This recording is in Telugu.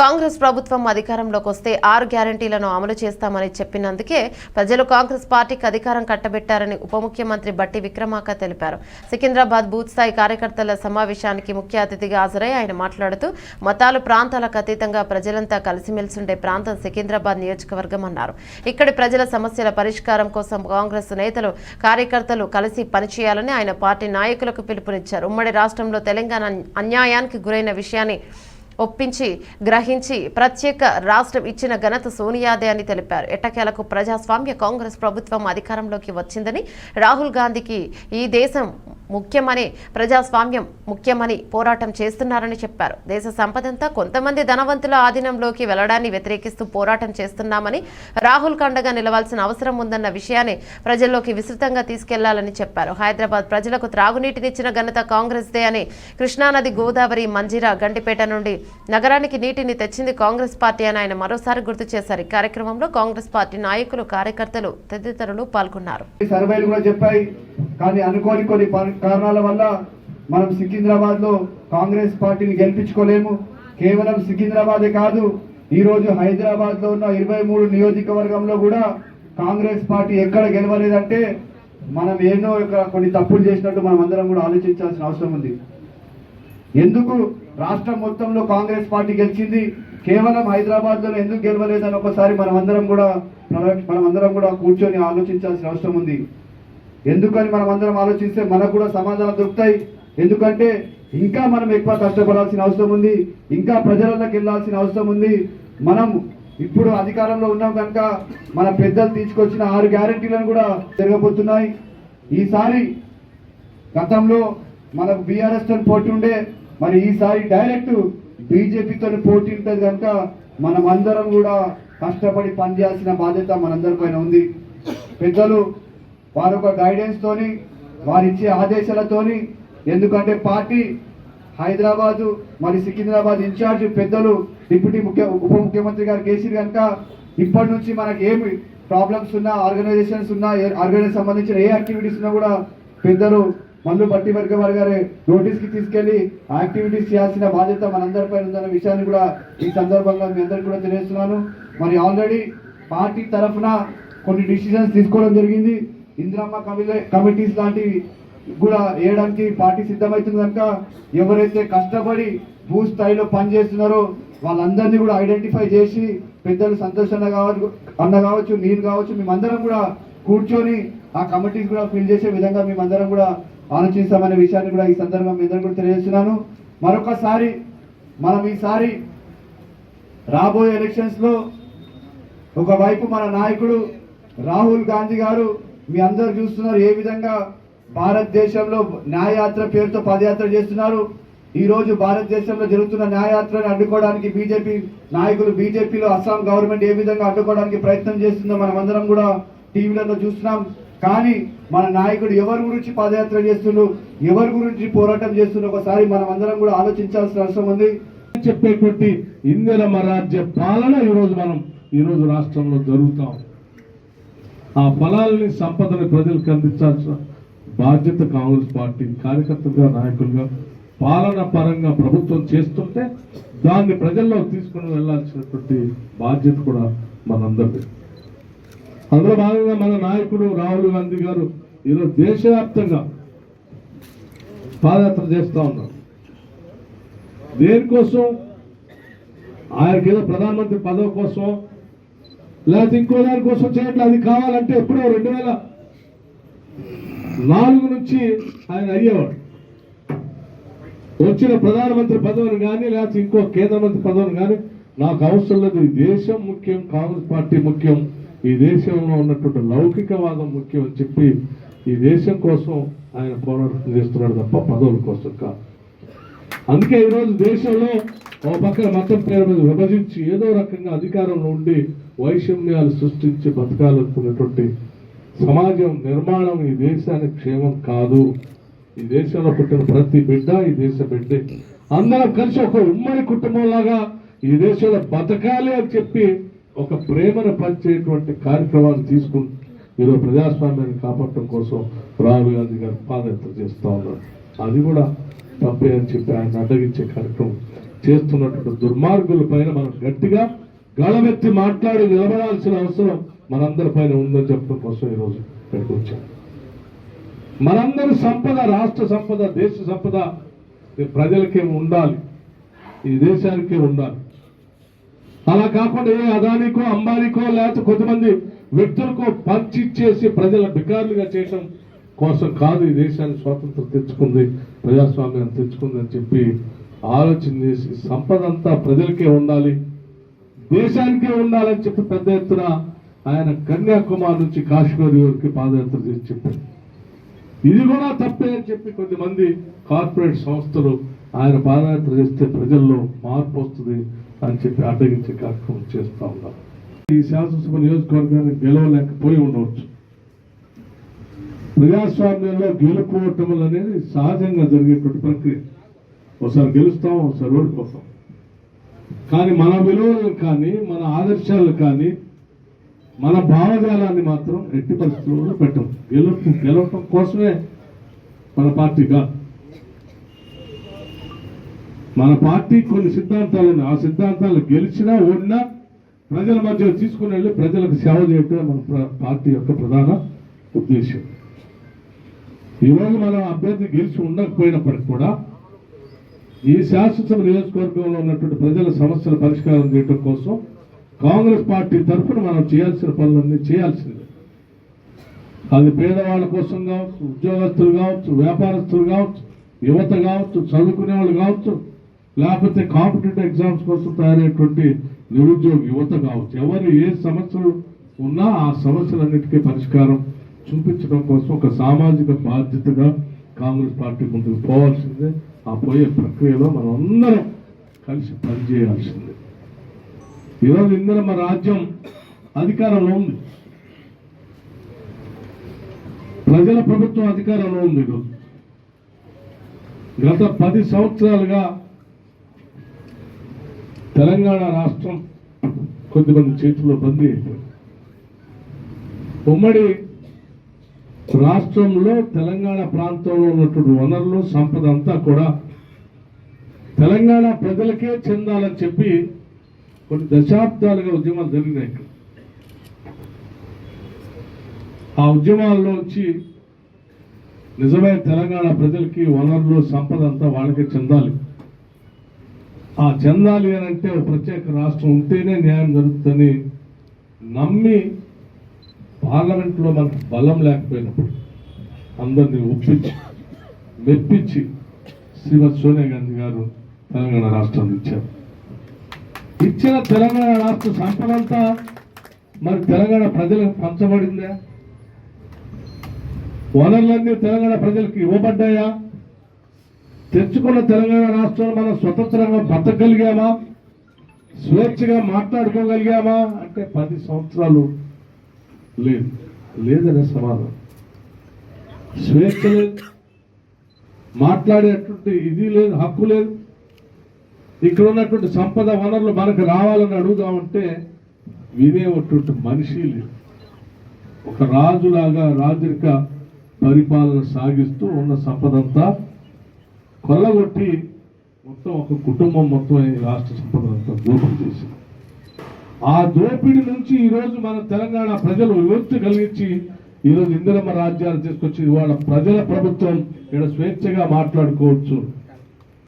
కాంగ్రెస్ ప్రభుత్వం అధికారంలోకి వస్తే ఆరు గ్యారంటీలను అమలు చేస్తామని చెప్పినందుకే ప్రజలు కాంగ్రెస్ పార్టీకి అధికారం కట్టబెట్టారని ఉప ముఖ్యమంత్రి బట్టి విక్రమాక తెలిపారు. సికింద్రాబాద్ బూత్ స్థాయి కార్యకర్తల సమావేశానికి ముఖ్య అతిథిగా హాజరై ఆయన మాట్లాడుతూ మతాలు ప్రాంతాలకు అతీతంగా ప్రజలంతా కలిసిమెలిసిండే ప్రాంతం సికింద్రాబాద్ నియోజకవర్గం అన్నారు. ఇక్కడి ప్రజల సమస్యల పరిష్కారం కోసం కాంగ్రెస్ నేతలు కార్యకర్తలు కలిసి పనిచేయాలని ఆయన పార్టీ నాయకులకు పిలుపునిచ్చారు. ఉమ్మడి రాష్ట్రంలో తెలంగాణ అన్యాయానికి గురైన విషయాన్ని ఒప్పించి గ్రహించి ప్రత్యేక రాష్ట్రం ఇచ్చిన ఘనత సోనియాదే అని తెలిపారు. ఎట్టకేలకు ప్రజాస్వామ్య కాంగ్రెస్ ప్రభుత్వం అధికారంలోకి వచ్చిందని రాహుల్ గాంధీకి ఈ దేశం ముఖ్యమని ప్రజాస్వామ్యం ముఖ్యమని పోరాటం చేస్తున్నారని చెప్పారు. దేశ సంపదంతా కొంతమంది ధనవంతుల ఆధీనంలోకి వెళ్ళడాన్ని వ్యతిరేకిస్తూ పోరాటం చేస్తున్నామని రాహుల్ కండగా నిలవాల్సిన అవసరం ఉందన్న విషయాన్ని ప్రజల్లోకి విస్తృతంగా తీసుకెళ్ళాలని చెప్పారు. హైదరాబాద్ ప్రజలకు త్రాగునీటినిచ్చిన ఘనత కాంగ్రెస్దే అని కృష్ణానది గోదావరి మంజీరా గండిపేట నుండి నగరానికి నీటిని తెచ్చింది కాంగ్రెస్ పార్టీ అని ఆయన మరోసారి గుర్తు చేశారు. ఈ కార్యక్రమంలో కాంగ్రెస్ పార్టీ నాయకులు కార్యకర్తలు తదితరులు పాల్గొన్నారు. సర్వేలు కూడా చెప్పాయి. కానీ అనుకోని కొన్ని కారణాల వల్ల మనం సికింద్రాబాద్లో కాంగ్రెస్ పార్టీని గెలిపించుకోలేము. కేవలం సికింద్రాబాదే కాదు ఈరోజు హైదరాబాద్లో హైదరాబాద్లో ఉన్న ఇరవై మూడు నియోజకవర్గంలో కూడా కాంగ్రెస్ పార్టీ ఎక్కడ గెలవలేదంటే మనం ఎన్నో కొన్ని తప్పులు చేసినట్టు మనం అందరం కూడా ఆలోచించాల్సిన అవసరం ఉంది. ఎందుకు రాష్ట్రం మొత్తంలో కాంగ్రెస్ పార్టీ గెలిచింది? కేవలం హైదరాబాద్లో ఎందుకు గెలవలేదని ఒకసారి మనం అందరం కూడా మనం అందరం కూడా కూర్చొని ఆలోచించాల్సిన అవసరం ఉంది. ఎందుకని మనం అందరం ఆలోచిస్తే మనకు కూడా సమాధానం దొరుకుతాయి? ఎందుకంటే ఇంకా మనం ఎక్కువ కష్టపడాల్సిన అవసరం ఉంది ఇంకా ప్రజలలోకి వెళ్ళాల్సిన అవసరం ఉంది. మనం ఇప్పుడు అధికారంలో ఉన్నాం కనుక మన పెద్దలు తీసుకొచ్చిన ఆరు గ్యారంటీలను కూడా జరగబోతున్నాయి. ఈసారి గతంలో మనకు బీఆర్ఎస్తో పోటీ ఉండే మరి ఈసారి డైరెక్ట్ బీజేపీతో పోటీ ఉంటుంది కనుక మనం అందరం కూడా కష్టపడి పనిచేయాల్సిన బాధ్యత మనందరి పైన ఉంది. పెద్దలు వారి యొక్క గైడెన్స్ తోని వారి ఇచ్చే ఆదేశాలతోని ఎందుకంటే పార్టీ హైదరాబాదు మరి సికింద్రాబాద్ ఇన్ఛార్జ్ పెద్దలు డిప్యూటీ ముఖ్య ఉప ముఖ్యమంత్రి గారు కేసీఆర్ కనుక ఇప్పటి నుంచి మనకి ఏమి ప్రాబ్లమ్స్ ఉన్నా ఆర్గనైజేషన్స్ ఉన్నా ఆర్గనైజేషన్ సంబంధించిన ఏ యాక్టివిటీస్ ఉన్నా కూడా పెద్దలు మల్లు బట్టి వర్గ వారి గారి నోటీస్కి తీసుకెళ్ళి యాక్టివిటీస్ చేయాల్సిన బాధ్యత మనందరిపై ఉందన్న విషయాన్ని కూడా ఈ సందర్భంగా మీ అందరికీ కూడా తెలియజేస్తున్నాను. మరి ఆల్రెడీ పార్టీ తరఫున కొన్ని డిసిషన్స్ తీసుకోవడం జరిగింది. ఇందిరమ్మ కమిటీస్ లాంటివి కూడా వేయడానికి పార్టీ సిద్ధమవుతుంది కనుక ఎవరైతే కష్టపడి భూ స్థాయిలో పనిచేస్తున్నారో వాళ్ళందరినీ కూడా ఐడెంటిఫై చేసి పెద్దలు సంతోషంగా కావచ్చు అన్న కావచ్చు నేను కావచ్చు మేమందరం కూడా కూర్చొని ఆ కమిటీస్ కూడా ఫిల్ చేసే విధంగా మేమందరం కూడా ఆలోచిస్తామనే విషయాన్ని కూడా ఈ సందర్భంగా మీ కూడా తెలియజేస్తున్నాను. మరొకసారి మనం ఈసారి రాబోయే ఎలక్షన్స్లో ఒకవైపు మన నాయకుడు రాహుల్ గాంధీ గారు మీ అందరు చూస్తున్నారు ఏ విధంగా భారతదేశంలో న్యాయయాత్ర పేరుతో పదయాత్ర చేస్తున్నారు. ఈ రోజు భారతదేశంలో జరుగుతున్న న్యాయయాత్రను అడ్డుకోవడానికి బీజేపీ నాయకులు బీజేపీలో అస్సాం గవర్నమెంట్ ఏ విధంగా అడ్డుకోవడానికి ప్రయత్నం చేస్తుందో మనం అందరం కూడా టీవీలలో చూస్తున్నాం. కానీ మన నాయకుడు ఎవరి గురించి పాదయాత్ర చేస్తుండ్రు ఎవరి గురించి పోరాటం చేస్తుండ్రు ఒకసారి మనం అందరం కూడా ఆలోచించాల్సిన అవసరం ఉంది. చెప్పేటువంటి ఇందిరమ రాజ్య పాలన ఈరోజు మనం ఈరోజు రాష్ట్రంలో జరుగుతాం. ఆ ఫలాల్ని సంపదని ప్రజలకు అందించాల్సిన బాధ్యత కాంగ్రెస్ పార్టీ కార్యకర్తలుగా నాయకులుగా పాలన పరంగా ప్రభుత్వం చేస్తుంటే దాన్ని ప్రజల్లో తీసుకుని వెళ్ళాల్సినటువంటి బాధ్యత కూడా మనందరిది. అందులో భాగంగా మన నాయకుడు రాహుల్ గాంధీ గారు ఈరోజు దేశవ్యాప్తంగా పాదయాత్ర చేస్తూ ఉన్నారు. దేనికోసం? ఆయనకేదో ప్రధానమంత్రి పదవి కోసం లేకపోతే ఇంకో దాని కోసం అది కావాలంటే ఎప్పుడో రెండు వేల నాలుగు నుంచి ఆయన అయ్యేవాడు. వచ్చిన ప్రధానమంత్రి పదవిని కానీ లేకపోతే ఇంకో కేంద్ర మంత్రి పదవిని కానీ నాకు అవసరం లేదు. ఈ దేశం ముఖ్యం కాంగ్రెస్ పార్టీ ముఖ్యం ఈ దేశంలో ఉన్నటువంటి లౌకికవాదం ముఖ్యం అని చెప్పి ఈ దేశం కోసం ఆయన పోరాటం చేస్తున్నాడు తప్ప పదవుల కోసం కాదు. అందుకే ఈరోజు దేశంలో ఓ పక్కన మతం పేరు మీద విభజించి ఏదో రకంగా అధికారంలో ఉండి వైషమ్యాలు సృష్టించి బతకాలనుకున్నటువంటి సమాజం నిర్మాణం ఈ దేశానికి క్షేమం కాదు. ఈ దేశంలో పుట్టిన ప్రతి బిడ్డ ఈ దేశ బిడ్డే. అందరం కలిసి ఒక ఉమ్మడి కుటుంబంలాగా ఈ దేశంలో బతకాలి అని చెప్పి ఒక ప్రేమను పంచేటువంటి కార్యక్రమాన్ని తీసుకుని ఈరోజు ప్రజాస్వామ్యాన్ని కాపాడటం కోసం రాహుల్ గాంధీ గారు పాదయాత్ర చేస్తూ ఉన్నారు. అది కూడా తప్పే అని చెప్పి ఆయన అడ్డగించే కార్యక్రమం. చేస్తున్నటువంటి దుర్మార్గుల పైన మనం గట్టిగా గళమెత్తి మాట్లాడి నిలబడాల్సిన అవసరం మనందరి పైన ఉందని చెప్పడం కోసం ఈరోజు ఇక్కడికి వచ్చాం. మనందరి సంపద రాష్ట్ర సంపద దేశ సంపద ఈ ప్రజలకే ఉండాలి. ఈ దేశానికే ఉండాలి. అలా కాకుండా ఏ అదానికో అంబానీకో లేకపోతే కొద్దిమంది వ్యక్తులకో పంచిచ్చేసి ప్రజల బికారులుగా చేయటం కోసం కాదు. ఈ దేశాన్ని స్వాతంత్రం తెచ్చుకుంది ప్రజాస్వామ్యం తెచ్చుకుంది అని చెప్పి ఆలోచన చేసి సంపద అంతా ప్రజలకే ఉండాలి దేశానికే ఉండాలని చెప్పి పెద్ద ఎత్తున ఆయన కన్యాకుమారి నుంచి కాశ్మీర్ వరకు పాదయాత్ర చేసి చెప్పారు. ఇది కూడా తప్పే అని చెప్పి కొంతమంది కార్పొరేట్ సంస్థలు ఆయన పాదయాత్ర చేస్తే ప్రజల్లో మార్పు వస్తుంది అని చెప్పి అడ్డగించే కార్యక్రమం చేస్తూ ఉన్నారు. ఈ శాసనసభ నియోజకవర్గాన్ని గెలవలేకపోయి ఉండవచ్చు. ప్రజాస్వామ్యంలో గెలుపోవటములు అనేది సహజంగా జరిగేటువంటి ప్రక్రియ. ఒకసారి గెలుస్తాం ఒకసారి ఓడిపోతాం కానీ మన విలువలను కానీ మన ఆదర్శాలు కానీ మన భావజాలాన్ని మాత్రం ఎట్టి పరిస్థితుల్లో పెట్టం. గెలుపు గెలవటం కోసమే మన పార్టీగా మన పార్టీ కొన్ని సిద్ధాంతాలను ఆ సిద్ధాంతాలు గెలిచినా ఓడినా ప్రజల మధ్య తీసుకుని వెళ్ళి ప్రజలకు సేవ చేయటమే మన పార్టీ యొక్క ప్రధాన ఉద్దేశం ఈరోజు మనం అభ్యర్థి గెలిచి ఉండకపోయినప్పటికి కూడా ఈ శాసనసభ నియోజకవర్గంలో ఉన్నటువంటి ప్రజల సమస్యల పరిష్కారం చేయడం కోసం కాంగ్రెస్ పార్టీ తరఫున మనం చేయాల్సిన పనులన్నీ చేయాల్సిందే. అది పేదవాళ్ళ కోసం కావచ్చు ఉద్యోగస్తులు కావచ్చు వ్యాపారస్తులు కావచ్చు యువత కావచ్చు చదువుకునే వాళ్ళు కావచ్చు లేకపోతే కాంపిటేటివ్ ఎగ్జామ్స్ కోసం తయారయ్యేటువంటి నిరుద్యోగ యువత కావచ్చు. ఎవరు ఏ సమస్యలు ఉన్నా ఆ సమస్యలన్నిటికీ పరిష్కారం చూపించడం కోసం ఒక సామాజిక బాధ్యతగా కాంగ్రెస్ పార్టీ ముందుకు పోవాల్సిందే. ఆ పోయే ప్రక్రియలో మనం అందరం కలిసి పనిచేయాల్సిందే ఈరోజు మన రాజ్యం అధికారంలో ఉంది. ప్రజల ప్రభుత్వం అధికారంలో ఉంది ఈరోజు. గత పది సంవత్సరాలుగా తెలంగాణ రాష్ట్రం కొద్దిమంది చేతుల్లో బందీ అయిపోయింది. ఉమ్మడి రాష్ట్రంలో తెలంగాణ ప్రాంతంలో ఉన్నటువంటి వనరులు సంపద అంతా కూడా తెలంగాణ ప్రజలకే చెందాలని చెప్పి కొన్ని దశాబ్దాలుగా ఉద్యమాలు జరిగినాయి ఆ ఉద్యమాల్లో వచ్చి నిజమైన తెలంగాణ ప్రజలకి వనరులు సంపద అంతా వాళ్ళకే చెందాలి. ఆ చెందాలి అని అంటే ఒక ప్రత్యేక రాష్ట్రం ఉంటేనే న్యాయం జరుగుతుందని నమ్మి పార్లమెంట్లో మనకు బలం లేకపోయినప్పుడు అందరినీ ఒప్పించి మెప్పించి శ్రీమతి సోనియా గాంధీ గారు తెలంగాణ రాష్ట్రాన్ని ఇచ్చారు. ఇచ్చిన తెలంగాణ రాష్ట్ర సంపదంతా మరి తెలంగాణ ప్రజలకు పంచబడిందా? వనరులన్నీ తెలంగాణ ప్రజలకు ఇవ్వబడ్డాయా? తెచ్చుకున్న తెలంగాణ రాష్ట్రం మనం స్వతంత్రంగా బతకగలిగామా? స్వేచ్ఛగా మాట్లాడుకోగలిగామా? అంటే పది సంవత్సరాలు లేదు. లేదనే సమాధానం. స్వేచ్ఛ లేదు మాట్లాడేటువంటి ఇది లేదు హక్కు లేదు. ఇక్కడ ఉన్నటువంటి సంపద వనరులు మనకు రావాలని అడుగుదామంటే వినేటువంటి మనిషి లేదు ఒక రాజులాగా రాజరిక పరిపాలన సాగిస్తూ ఉన్న సంపదంతా కొల్లగొట్టి మొత్తం ఒక కుటుంబం మొత్తం ఈ రాష్ట్ర సంపదంతా దూరం చేసింది. ఆ దోపిడీ నుంచి ఈరోజు మన తెలంగాణ ప్రజలు విముక్తి కలిగించి ఈరోజు ఇందిరమ్మ రాజ్యాలు తీసుకొచ్చి ఇవాళ ప్రజల ప్రభుత్వం ఇక్కడ స్వేచ్ఛగా మాట్లాడుకోవచ్చు.